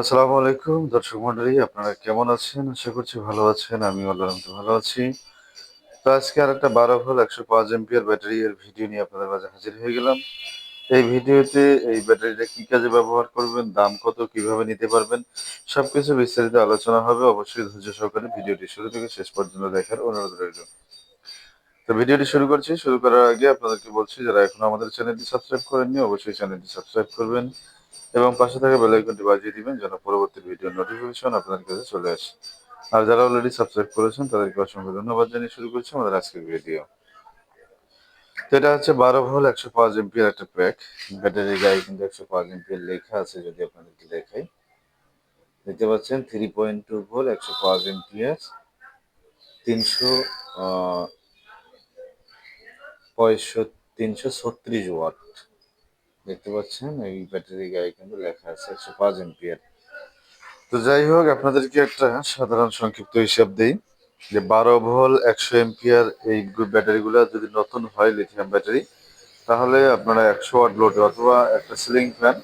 আসসালামু আলাইকুম, দর্শক মন্ডলী আপনারা কেমন আছেন? আশা করছি ভালো আছেন আমি রহমতে ভালো আছি। তো আজকে আর একটা বারো ভোল্ট একশো পাঁচ এমপিয়ার ব্যাটারি এর ভিডিও নিয়ে আপনাদের মাঝে হাজির হয়ে গেলাম। এই ভিডিওতে এই ব্যাটারিটা কি কাজে ব্যবহার করবেন, দাম কত, কীভাবে নিতে পারবেন, সবকিছু বিস্তারিত আলোচনা হবে। অবশ্যই ধৈর্য সহকারে ভিডিওটি শুরু থেকে শেষ পর্যন্ত দেখার অনুরোধ রইল। তো ভিডিওটি শুরু করছি। শুরু করার আগে আপনাদেরকে বলছি, যারা এখনও আমাদের চ্যানেলটি সাবস্ক্রাইব করেননি, অবশ্যই চ্যানেলটি সাবস্ক্রাইব করবেন। এবং পাশে থাকা বেল আইকনটি বাজিয়ে দিবেন যেন পরবর্তী ভিডিও নোটিফিকেশন আপনাদের কাছে চলে আসে। আর যারা অলরেডি সাবস্ক্রাইব করেছেন, তাদেরকে অসংখ্য ধন্যবাদ জানিয়ে শুরু করছি আমাদের আজকের ভিডিও এটা হচ্ছে বারো ভোল একশো পাঁচ এমপির একটা প্যাক ব্যাটারি গায়ে কিন্তু একশো পাঁচ এমপির লেখা আছে যদি আপনাদেরকে দেখাই। দেখতে পাচ্ছেন থ্রি পয়েন্ট টু ভোল একশো পাঁচ এমপিএস তিনশো পঁয়ষট্টি, তিনশো ছত্রিশ ওয়াট দেখতে পাচ্ছেন, এই ব্যাটারি গায়ে কিন্তু লেখা আছে একশো পাঁচ এমপিয়ার তো যাই হোক, আপনাদেরকে একটা সাধারণ সংক্ষিপ্ত হিসাব দিই, যে বারো ভোল একশো এমপিয়ার এই ব্যাটারিগুলো যদি নতুন হয় লিথিয়াম ব্যাটারি, তাহলে আপনারা একশো ওয়াট লোডে অথবা একটা সিলিং ফ্যান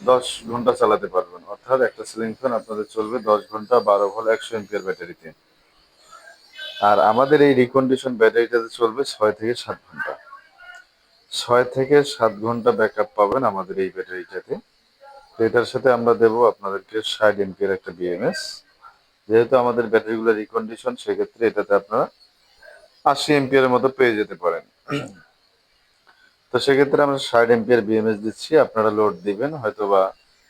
দশ ঘণ্টা চালাতে পারবেন। অর্থাৎ একটা সিলিং ফ্যান আপনাদের চলবে দশ ঘণ্টা বারো ভোল একশো এমপিয়ার ব্যাটারিতে। আর আমাদের এই রিকন্ডিশন ব্যাটারিটাতে চলবে ছয় থেকে সাত ঘণ্টা। ছয় থেকে সাত ঘণ্টা ব্যাকআপ পাবেন আমাদের এই ব্যাটারিটাতে। তো এটার সাথে আমরা দেব আপনাদেরকে ষাট এমপির একটা বিএমএস যেহেতু আমাদের ব্যাটারিগুলো রিকন্ডিশন সেক্ষেত্রে এটাতে আপনারা আশি এমপিয়ারের মতো পেয়ে যেতে পারেন। তো সেক্ষেত্রে আমরা ষাট এমপিয়ার বিএমএস দিচ্ছি। আপনারা লোড দিবেন হয়তো বা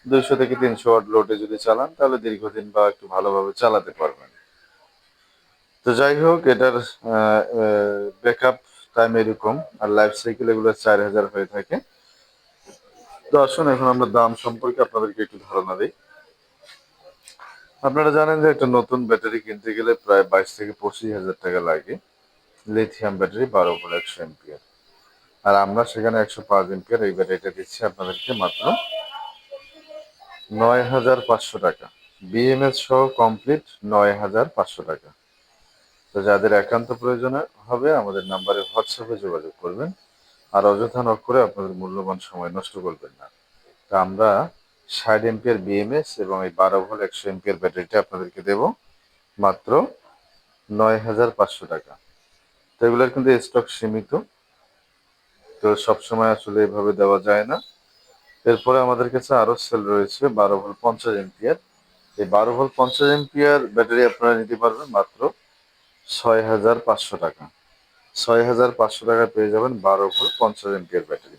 দুইশো থেকে তিনশো ওয়াট লোডে যদি চালান, তাহলে দীর্ঘদিন বা একটু ভালোভাবে চালাতে পারবেন। তো যাই হোক, এটার ব্যাকআপ টাইম এরকম, আর লাইফ সাইকেল এগুলো চার হাজার হয়ে থাকে। তো আসুন, এখন আমরা দাম সম্পর্কে আপনাদেরকে একটু ধারণা দিই। আপনারা জানেন যে একটা নতুন ব্যাটারি কিনতে গেলে প্রায় বাইশ থেকে পঁচিশ হাজার টাকা লাগে। লিথিয়াম ব্যাটারি বারো ভোল্ট, একশো এমপিয়ার আর আমরা সেখানে একশো পাঁচ এমপিয়ার এই ব্যাটারিটা দিচ্ছি আপনাদেরকে মাত্র নয় হাজার পাঁচশো টাকা। বিএমএস সহ কমপ্লিট নয় হাজার পাঁচশো টাকা। তো যাদের একান্ত প্রয়োজন হবে, আমাদের নাম্বারে হোয়াটসঅ্যাপে যোগাযোগ করবেন। আর অযথা নক করে আপনাদের মূল্যবান সময় নষ্ট করবেন না। তা আমরা ষাট এমপিয়ার বিএমএস এবং এই বারো ভোল্ট একশো এমপিয়ার ব্যাটারিটা আপনাদেরকে দেব মাত্র নয় হাজার পাঁচশো টাকা। তো এগুলোর কিন্তু স্টক সীমিত। তো সবসময় আসলে এভাবে দেওয়া যায় না। এরপরে আমাদের কাছে আরও সেল রয়েছে বারো ভোল্ট পঞ্চাশ এমপিয়ার। এই বারো ভোল্ট পঞ্চাশ এমপিয়ার ব্যাটারি আপনারা নিতে পারবেন মাত্র ছয় হাজার পাঁচশো টাকা। ছয় হাজার পাঁচশো টাকা পেয়ে যাবেন বারো ভোল্ট পঞ্চাশ এমপিয়ার ব্যাটারি।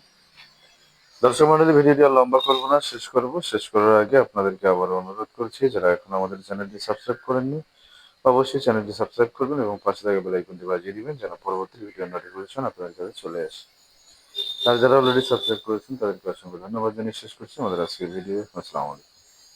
দর্শক মন্ডলী ভিডিওটি লম্বা করব না শেষ করব। শেষ করার আগে আপনাদেরকে আবার অনুরোধ করছি, যারা এখন আমাদের চ্যানেলটি সাবস্ক্রাইব করেননি, অবশ্যই চ্যানেলটি সাবস্ক্রাইব করবেন এবং পাশে থাকা বেলাইকনটি বাজিয়ে দিবেন যেন পরবর্তী ভিডিও নোটিফিকেশন আপনাদের কাছে চলে আসে। আর যারা অলরেডি সাবস্ক্রাইব করেছেন, তাদেরকে অসংখ্য ধন্যবাদ জানিয়ে শেষ করছি। আমাদের আজকের ভিডিও, আসসালামু আলাইকুম।